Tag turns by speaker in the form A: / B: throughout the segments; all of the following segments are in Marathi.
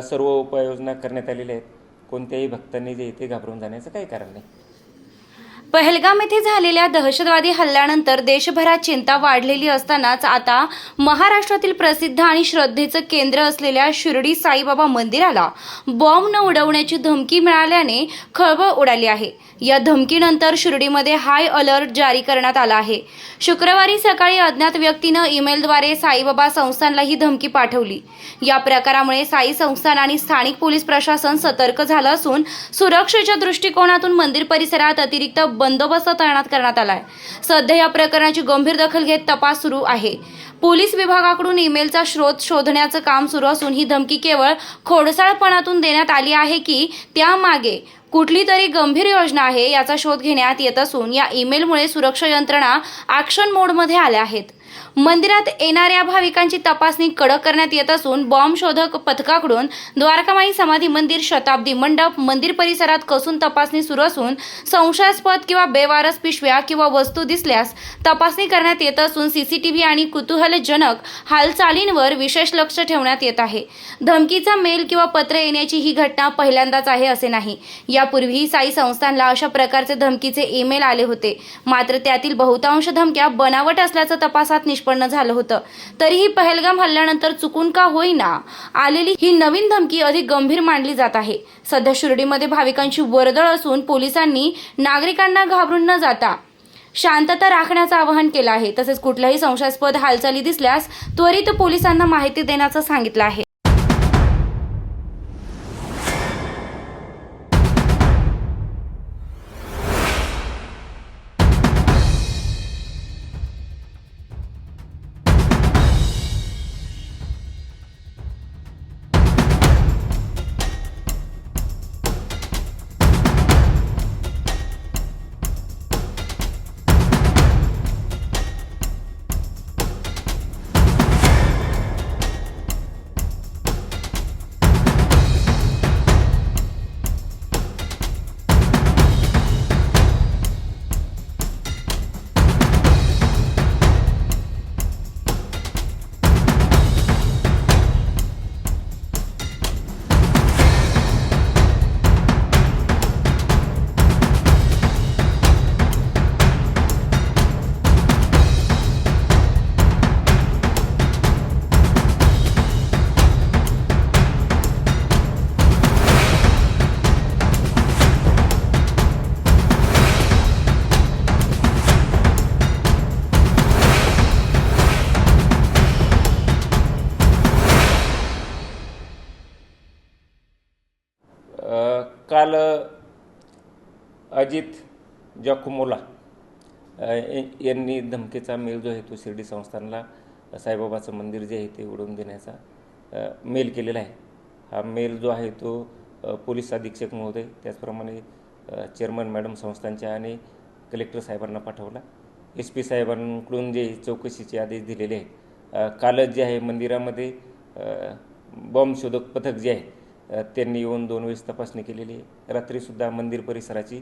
A: सर्व उपाययोजना करण्यात आलेल्या आहेत. कोणत्याही भक्तांनी जे इथे घाबरून जाण्याचं काही कारण नाही.
B: पहलगाम येथे झालेल्या दहशतवादी हल्ल्यानंतर देशभरात चिंता वाढलेली असतानाच आता महाराष्ट्रातील प्रसिद्ध आणि श्रद्धेचं केंद्र असलेल्या शिर्डी साईबाबा मंदिराला बॉम्ब न उडवण्याची धमकी मिळाल्याने खळबळ उडाली आहे. या धमकीनंतर शिर्डीमध्ये हाय अलर्ट जारी करण्यात आला आहे. शुक्रवारी सकाळी अज्ञात व्यक्तीनं ईमेलद्वारे साईबाबा संस्थानला ही धमकी पाठवली. या प्रकारामुळे साई संस्थान आणि स्थानिक पोलीस प्रशासन सतर्क झालं असून सुरक्षेच्या दृष्टिकोनातून मंदिर परिसरात अतिरिक्त बंदोबस्त तैनात करण्यात आलाय. सध्या या प्रकरणाची गंभीर दखल घेत तपास सुरू आहे. पोलीस विभागाकडून ईमेलचा स्रोत शोधण्याचं काम सुरू असून ही धमकी केवळ खोडसाळपणातून देण्यात आली आहे की त्यामागे कुठली तरी गंभीर योजना आहे याचा शोध घेण्यात येत असून या ईमेलमुळे सुरक्षा यंत्रणा ॲक्शन मोडमध्ये आल्या आहेत. मंदिरात येणाऱ्या भाविकांची तपासणी कडक करण्यात येत असून बॉम्ब शोधक पथकाकडून द्वारकामाई समाधी मंदिर शताब्दी मंडप मंदिर परिसरात कसून तपासणी सुरू असून संशयास्पद किंवा बेवारस पिशव्या किंवा वस्तू दिसल्यास तपासणी करण्यात येत असून सीसीटीव्ही आणि कुतूहलजनक हालचालींवर विशेष लक्ष ठेवण्यात येत आहे. धमकीचा मेल किंवा पत्र येण्याची ही घटना पहिल्यांदाच आहे असे नाही. यापूर्वीही साई संस्थानला अशा प्रकारचे धमकीचे ईमेल आले होते. मात्र त्यातील बहुतांश धमक्या बनावट असल्याचं तपासात निष्पन्न झालं होतं. तरीही पहलगाम हल्ल्यानंतर चुकून का होईना आलेली ही नवीन धमकी अधिक गंभीर मानली जात आहे. सध्या शिर्डीमध्ये भाविकांची वर्दळ असून पोलिसांनी नागरिकांना घाबरून न जाता शांतता राखण्याचं आवाहन केलं आहे. तसेच कुठल्याही संशयास्पद हालचाली दिसल्यास त्वरित पोलिसांना माहिती देण्याचं सांगितलं आहे.
A: काल अजित जॉकुमोला यांनी धमकीचा मेल जो आहे तो शिर्डी संस्थानला साईबाबाचं मंदिर जे आहे ते उडवून देण्याचा मेल केलेला आहे. हा मेल जो आहे तो पोलीस अधीक्षक महोदय त्याचप्रमाणे चेअरमन मॅडम संस्थांच्या आणि कलेक्टर साहेबांना पाठवला. एस पी साहेबांकडून जे चौकशीचे आदेश दिलेले आहेत कालच जे आहे मंदिरामध्ये बॉम्बशोधक बॉम्ब शोधक पथक जे आहे त्यांनी येऊन दोन वेळेस तपासणी केलेली आहे. रात्रीसुद्धा मंदिर परिसराची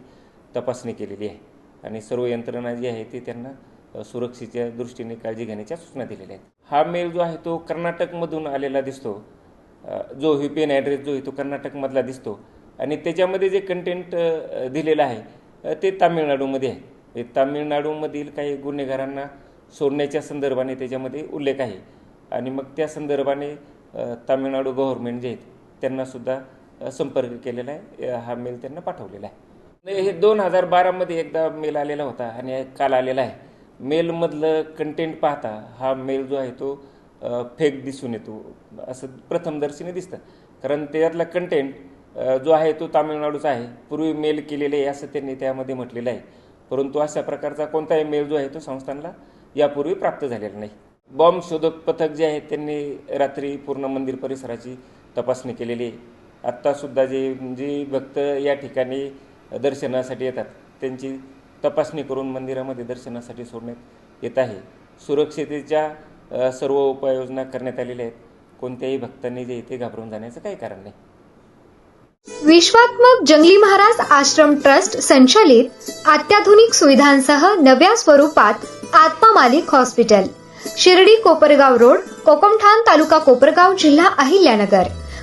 A: तपासणी केलेली आहे. आणि सर्व यंत्रणा जी आहे ती त्यांना सुरक्षेच्या दृष्टीने काळजी घेण्याच्या सूचना दिलेल्या आहेत. हा मेल जो आहे तो कर्नाटकमधून आलेला दिसतो. जो व्ही पी एन ॲड्रेस जो आहे तो कर्नाटकमधला दिसतो. आणि त्याच्यामध्ये जे कंटेंट दिलेलं आहे ते तामिळनाडूमध्ये आहे. हे तामिळनाडूमधील काही गुन्हेगारांना सोडण्याच्या संदर्भाने त्याच्यामध्ये उल्लेख आहे. आणि मग त्या संदर्भाने तामिळनाडू गव्हर्मेंट जे आहेत त्यांनासुद्धा संपर्क केलेला आहे. हा मेल त्यांना पाठवलेला आहे. नाही, हे दोन हजार बारामध्ये एकदा मेल आलेला होता आणि काल आलेला आहे. मेलमधलं कंटेंट पाहता हा मेल जो आहे तो फेक दिसून येतो. असं प्रथमदर्शनी दिसतं. कारण त्यातला कंटेंट जो आहे तो तामिळनाडूचा आहे. पूर्वी मेल केलेले आहे असं त्यांनी त्यामध्ये म्हटलेलं आहे. परंतु अशा प्रकारचा कोणताही मेल जो आहे तो संस्थांना यापूर्वी प्राप्त झालेला नाही. बॉम्ब शोधक पथक जे आहे त्यांनी रात्री पूर्ण मंदिर परिसराची तपासणी केलेली आहे. आत्तासुद्धा जे जे भक्त या ठिकाणी दर्शनासाठी येतात त्यांची तपासणी करून मंदिरामध्ये दर्शनासाठी सोडण्यात येत आहे. सुरक्षितेच्या सर्व उपाययोजना करण्यात आलेल्या आहेत. कोणत्याही भक्तांनी जे इथे घाबरून जाण्याचं काही कारण नाही.
C: विश्वात्मक जंगली महाराज आश्रम ट्रस्ट संचालित अत्याधुनिक सुविधांसह नव्या स्वरूपात आत्मा मालिक हॉस्पिटल शिर्डी कोपरगाव रोड कोकमठाण तालुका कोपरगाव जिल्हा अहिल्यानगर.